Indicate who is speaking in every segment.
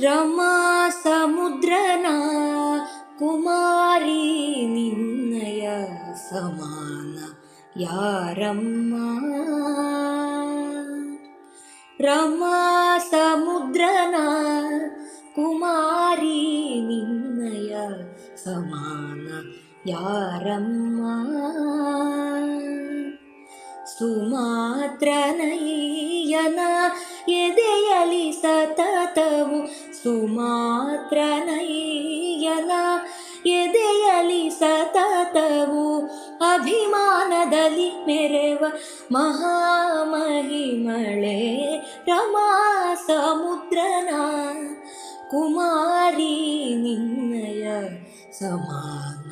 Speaker 1: ರಮಾ ಸಮುದ್ರನ ಕುಮಾರಿ ನಿನ್ನಯ ಸಮಾನ ಯಾರಮ್ಮ? ರಮಾ ಸಮುದ್ರನ ಕುಮಾರಿ ನಿನ್ನಯ ಸಮಾನ ಯಾರಮ್ಮ? ಸುಮಾತ್ರನಯ್ಯನ ಎದೆಯಲಿ ಸತತವು ಸುಮಾತ್ರನಯ್ಯನ ಎದೆಯಲಿ ಸತತವು ಅಭಿಮಾನದಲ್ಲಿ ಮೆರೆವ ಮಹಾಮಹಿಮಳೆ ರಮಾ ಸಮುದ್ರನ ಕುಮಾರಿ ನಿನ್ನಯ ಸಮಾನ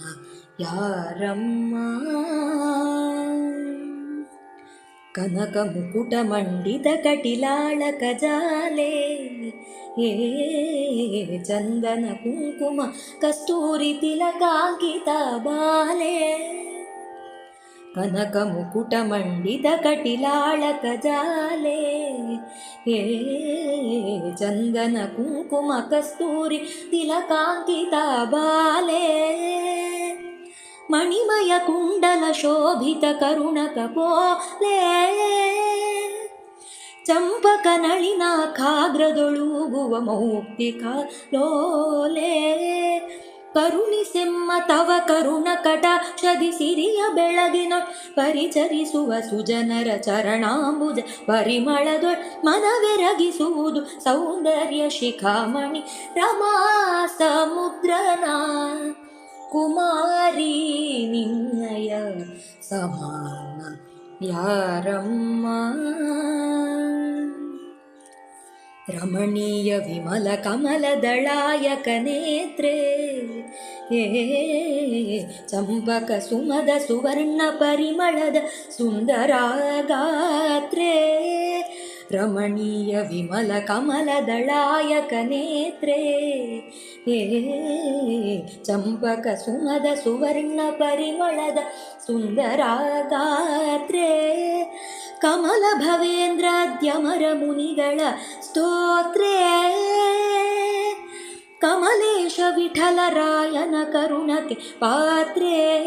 Speaker 1: ಯಾರಮ್ಮ? ಕನಕ ಮುಕುಟ ಮಂಡಿತ ಕಟಿಲಾಳ ಕಜಾಲೆ. ಏ ಚಂದನ ಕುಂಕುಮ ಕಸ್ತೂರಿ ತಿಲಕಾಂಕಿತ ಬಾಲೆ. ಕನಕ ಮುಕುಟ ಮಂಡಿತ ಕಟಿಲಾಳ ಕಜಾಲೆ. ಏ ಚಂದನ ಕುಂಕುಮ ಕಸ್ತೂರಿ ತಿಲಕಾಂಕಿತ ಬಾಲೆ. ಮಣಿಮಯ ಕುಂಡಲ ಶೋಭಿತ ಕರುಣ ಕಪೋಲೆ. ಚಂಪಕ ನಳಿನ ಖಾಗ್ರದೊಳುಗುವ ಮೌಕ್ತಿಕ ಲೋಲೆ ಕರುಣಿಸೆಮ್ಮ ತವ ಕರುಣ ಶದಿ ಸಿರಿಯ ಬೆಳಗಿನ ಪರಿಚರಿಸುವ ಸುಜನರ ಚರಣಾಂಬುಜ ಪರಿಮಳದೊಳ್ ಮನವೆರಗಿಸುವುದು ಸೌಂದರ್ಯ ಶಿಖಾಮಣಿ ರಮಾ ಸಮುದ್ರನ ಕುಮಾರಿ ನಿನ್ನಯ ಸಮಾನ ಯಾರಮ್ಮ ರಮಣೀಯ ವಿಮಲ ಕಮಲದಳಾಯಕ ನೇತ್ರೇ ಏ ಚಂಪಕ ಸುಮದ ಸುವರ್ಣ ಪರಿಮಳದ ಸುಂದರ ಗಾತ್ರೇ ರಮಣೀಯ ವಿಮಲ ಕಮಲದಳಾಯಕ ನೇತ್ರೇ. ಏ ಚಂಪಕ ಸುಮದ ಸುವರ್ಣ ಪರಿಮಳದ ಸುಂದರ ಗಾತ್ರೇ ಕಮಲ ಭವೇಂದ್ರಾದ್ಯಮರ ಮುನಿಗಳ ಸ್ತೋತ್ರೇ. ಕಮಲೇಶ ವಿಠಲರಾಯನ ಕರುಣಕ್ಕೆ ಪಾತ್ರೇ.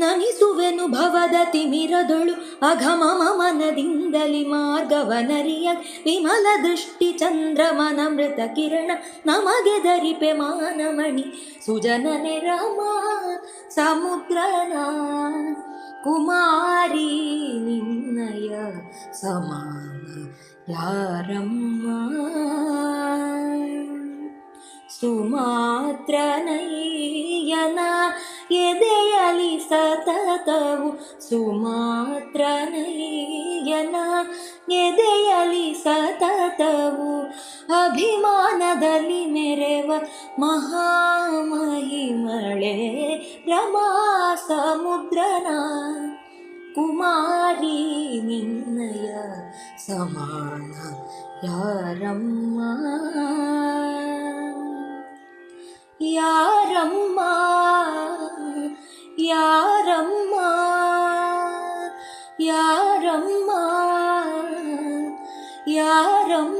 Speaker 1: ನನಿಸುವೆನು ಭವದ ತಿಮಿರದೊಳು ಅಘಮ ಮನದಿಂದಲಿ ಮಾರ್ಗವನರಿಯ ವಿಮಲ ದೃಷ್ಟಿ ಚಂದ್ರಮನ ಮೃತ ಕಿರಣ ನಮಗೆ ದರಿಪೆ ಮಾನಮಣಿ ಸುಜನನೆ ರಮ ಸಮುದ್ರನ ಕುಮಾರಿ ನಿನ್ನಯ ಸಮಾನ ಯಾರಮ್ಮ? ಸುಮಾತ್ರನಯ್ಯನ ಎದೆಯಲಿ ಸತತವು ಸುಮಾತ್ರನಯ್ಯನ. ಎದೆಯಲಿ ಸತತವು ಅಭಿಮಾನದಲ್ಲಿ ಮೆರೆವ ಮಹಾಮಹಿಮಳೆ. ರಮಾ ಸಮುದ್ರನ ಕುಮಾರಿ ನಿನ್ನಯ ಸಮಾನ ಯಾರಮ್ಮ? ಯಾರಮ್ಮ? யாரம்மா? யாரம்மா? யாரம்மா?